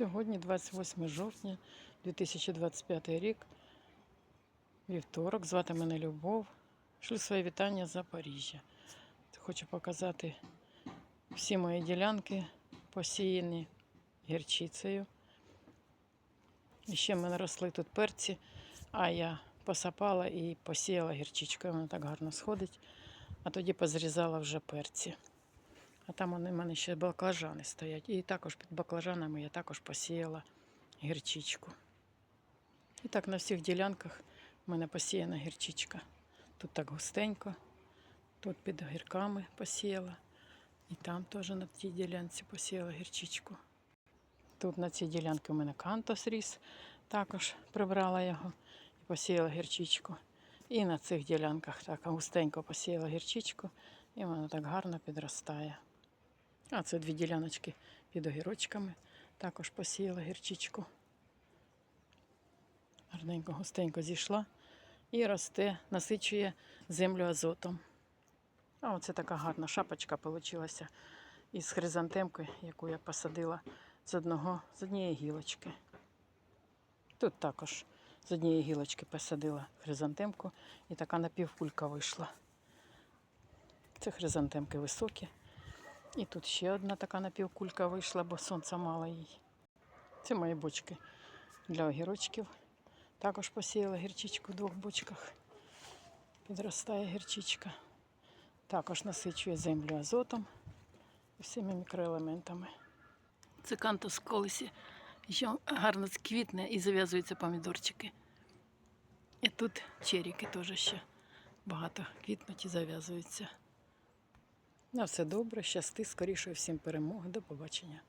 Сьогодні 28 жовтня 2025 рік. Вівторок. Звати мене Любов. Шлю своє вітання з Запоріжжя. Хочу показати всі мої ділянки посіяні гірчицею. І ще в мене росли тут перці, а я посапала і посіяла гірчичкою. Вона так гарно сходить. А тоді позрізала вже перці. А там в мене ще баклажани стоять. І також під баклажанами я також посіяла гірчичку. І так на всіх ділянках в мене посіяна гірчичка. Тут так густенько, тут під огірками посіяла. І там теж на тій ділянці посіяла гірчичку. Тут на цій ділянці у мене кантос ріс, також прибрала його і посіяла гірчичку. І на цих ділянках так густенько посіяла гірчичку, і вона так гарно підростає. А це дві діляночки під огірочками. Також посіяла гірчичку. Гарненько, густенько зійшла і росте, насичує землю азотом. А оце така гарна шапочка вийшла із хризантемки, яку я посадила з одного, з однієї гілочки. Тут також з однієї гілочки посадила хризантемку і така напівкулька вийшла. Це хризантемки високі. І тут ще одна така напівкулька вийшла, бо сонця мало їй. Це мої бочки для огірочків. Також посіяла гірчичку в двох бочках. Підростає гірчичка. Також насичує землю азотом і всіми мікроелементами. Це кантус колесі. Ще гарно квітне і зав'язуються помідорчики. І тут черіки теж ще багато квітнуть і зав'язуються. На все добре, щасти, скоріше всім перемоги. До побачення.